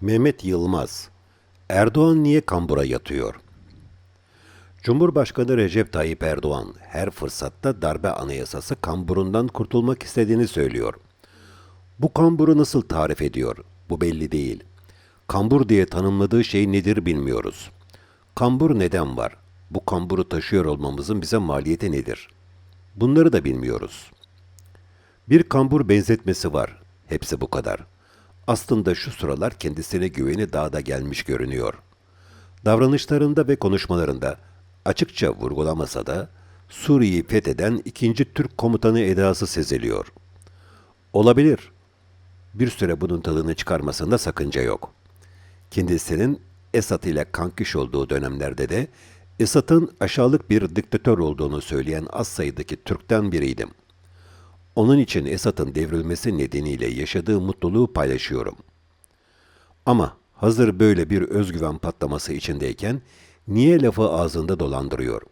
Mehmet Yılmaz Erdoğan niye kambura yatıyor? Cumhurbaşkanı Recep Tayyip Erdoğan her fırsatta darbe anayasası kamburundan kurtulmak istediğini söylüyor. Bu kamburu nasıl tarif ediyor? Bu belli değil. Kambur diye tanımladığı şey nedir bilmiyoruz. Kambur neden var? Bu kamburu taşıyor olmamızın bize maliyeti nedir? Bunları da bilmiyoruz. Bir kambur benzetmesi var. Hepsi bu kadar. Aslında şu sıralar kendisine güveni daha da gelmiş görünüyor. Davranışlarında ve konuşmalarında açıkça vurgulamasa da Suriye'yi fetheden ikinci Türk komutanı edası seziliyor. Olabilir. Bir süre bunun tadını çıkarmasında sakınca yok. Kendisinin Esad ile kankiş olduğu dönemlerde de Esad'ın aşağılık bir diktatör olduğunu söyleyen az sayıdaki Türk'ten biriydim. Onun için Esad'ın devrilmesi nedeniyle yaşadığı mutluluğu paylaşıyorum. Ama hazır böyle bir özgüven patlaması içindeyken niye lafı ağzında dolandırıyor?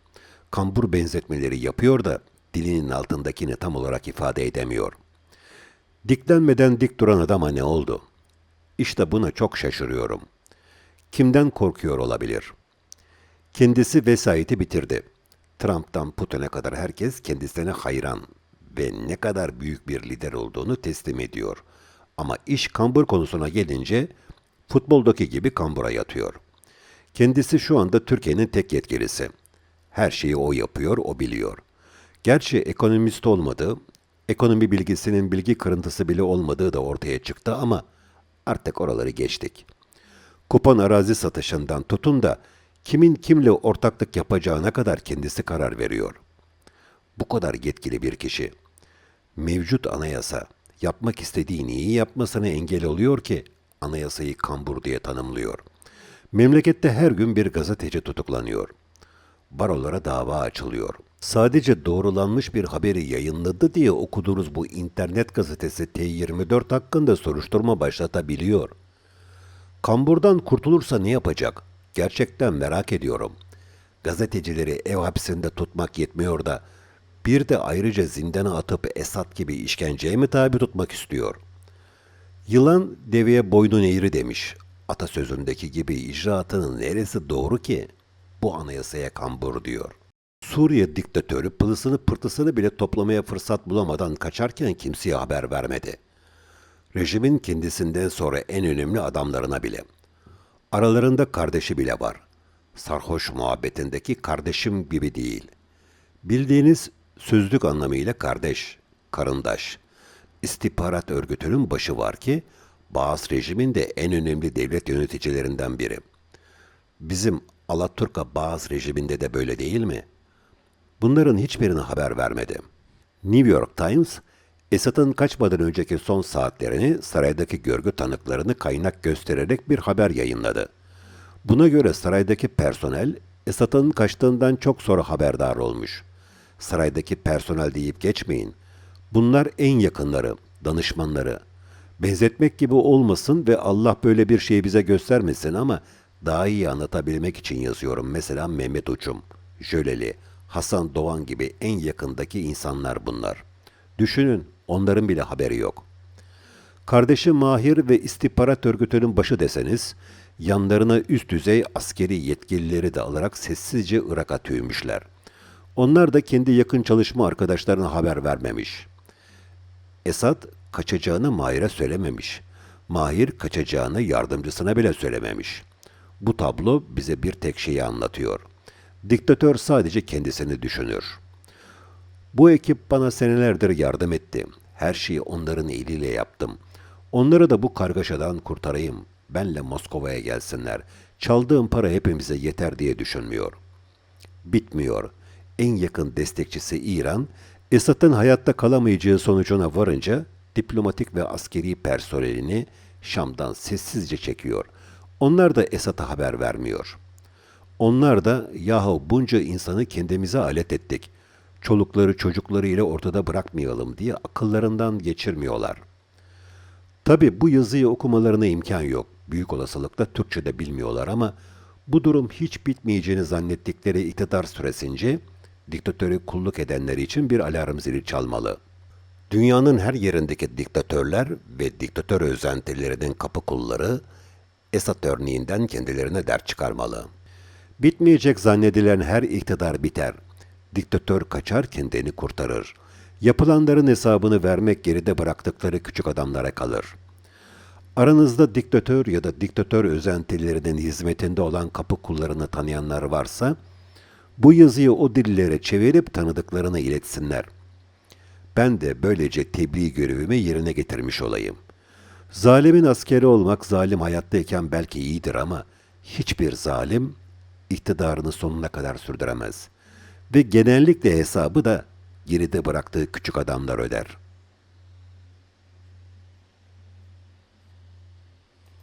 Kambur benzetmeleri yapıyor da dilinin altındakini tam olarak ifade edemiyor. Diklenmeden dik duran adama ne oldu? İşte buna çok şaşırıyorum. Kimden korkuyor olabilir? Kendisi vesayeti bitirdi. Trump'tan Putin'e kadar herkes kendisine hayran ve ne kadar büyük bir lider olduğunu teslim ediyor. Ama iş kambur konusuna gelince futboldaki gibi kambura yatıyor. Kendisi şu anda Türkiye'nin tek yetkilisi. Her şeyi o yapıyor, o biliyor. Gerçi ekonomist olmadığı, ekonomi bilgisinin bilgi kırıntısı bile olmadığı da ortaya çıktı ama artık oraları geçtik. Kupon arazi satışından tutun da kimin kimle ortaklık yapacağına kadar kendisi karar veriyor. Bu kadar yetkili bir kişi. Mevcut anayasa yapmak istediği neyi yapmasına engel oluyor ki anayasayı kambur diye tanımlıyor. Memlekette her gün bir gazeteci tutuklanıyor. Barolara dava açılıyor. Sadece doğrulanmış bir haberi yayınladı diye okuduğunuz bu internet gazetesi T24 hakkında soruşturma başlatabiliyor. Kamburdan kurtulursa ne yapacak? Gerçekten merak ediyorum. Gazetecileri ev hapsinde tutmak yetmiyor da bir de ayrıca zindana atıp Esat gibi işkenceye mi tabi tutmak istiyor? Yılan deveye boynun eğri demiş. Atasözündeki gibi icraatının neresi doğru ki? Bu anayasaya kambur diyor. Suriye diktatörü pılısını pırtısını bile toplamaya fırsat bulamadan kaçarken kimseye haber vermedi. Rejimin kendisinden sonra en önemli adamlarına bile. Aralarında kardeşi bile var. Sarhoş muhabbetindeki kardeşim gibi değil. Bildiğiniz sözlük anlamıyla kardeş, karındaş. İstihbarat örgütünün başı var ki, Bağız rejimin de en önemli devlet yöneticilerinden biri. Bizim Alaturka Bağız rejiminde de böyle değil mi? Bunların hiçbirine haber vermedi. New York Times, Esad'ın kaçmadan önceki son saatlerini saraydaki görgü tanıklarını kaynak göstererek bir haber yayınladı. Buna göre saraydaki personel Esad'ın kaçtığından çok sonra haberdar olmuş. Saraydaki personel deyip geçmeyin. Bunlar en yakınları, danışmanları. Benzetmek gibi olmasın ve Allah böyle bir şeyi bize göstermesin ama daha iyi anlatabilmek için yazıyorum. Mesela Mehmet Uçum, Jöleli, Hasan Doğan gibi en yakındaki insanlar bunlar. Düşünün, onların bile haberi yok. Kardeşi Mahir ve istihbarat örgütünün başı deseniz, yanlarına üst düzey askeri yetkilileri de alarak sessizce Irak'a tüymüşler. Onlar da kendi yakın çalışma arkadaşlarına haber vermemiş. Esad kaçacağını Mahir'e söylememiş. Mahir kaçacağını yardımcısına bile söylememiş. Bu tablo bize bir tek şeyi anlatıyor. Diktatör sadece kendisini düşünür. Bu ekip bana senelerdir yardım etti. Her şeyi onların eliyle yaptım. Onları da bu kargaşadan kurtarayım. Benle Moskova'ya gelsinler. Çaldığım para hepimize yeter diye düşünmüyor. Bitmiyor. En yakın destekçisi İran, Esad'ın hayatta kalamayacağı sonucuna varınca diplomatik ve askeri personelini Şam'dan sessizce çekiyor. Onlar da Esad'a haber vermiyor. Onlar da yahu bunca insanı kendimize alet ettik. Çolukları çocukları ile ortada bırakmayalım diye akıllarından geçirmiyorlar. Tabi bu yazıyı okumalarına imkan yok. Büyük olasılıkla Türkçe de bilmiyorlar ama bu durum hiç bitmeyeceğini zannettikleri iktidar süresince diktatörü kulluk edenler için bir alarm zili çalmalı. Dünyanın her yerindeki diktatörler ve diktatör özentilerinin kapı kulları Esat örneğinden kendilerine dert çıkarmalı. Bitmeyecek zannedilen her iktidar biter. Diktatör kaçar kendini kurtarır. Yapılanların hesabını vermek geride bıraktıkları küçük adamlara kalır. Aranızda diktatör ya da diktatör özentilerinin hizmetinde olan kapı kullarını tanıyanlar varsa, bu yazıyı o dillere çevirip tanıdıklarına iletsinler. Ben de böylece tebliğ görevimi yerine getirmiş olayım. Zalimin askeri olmak zalim hayattayken belki iyidir ama hiçbir zalim iktidarını sonuna kadar sürdüremez. Ve genellikle hesabı da geride bıraktığı küçük adamlar öder.''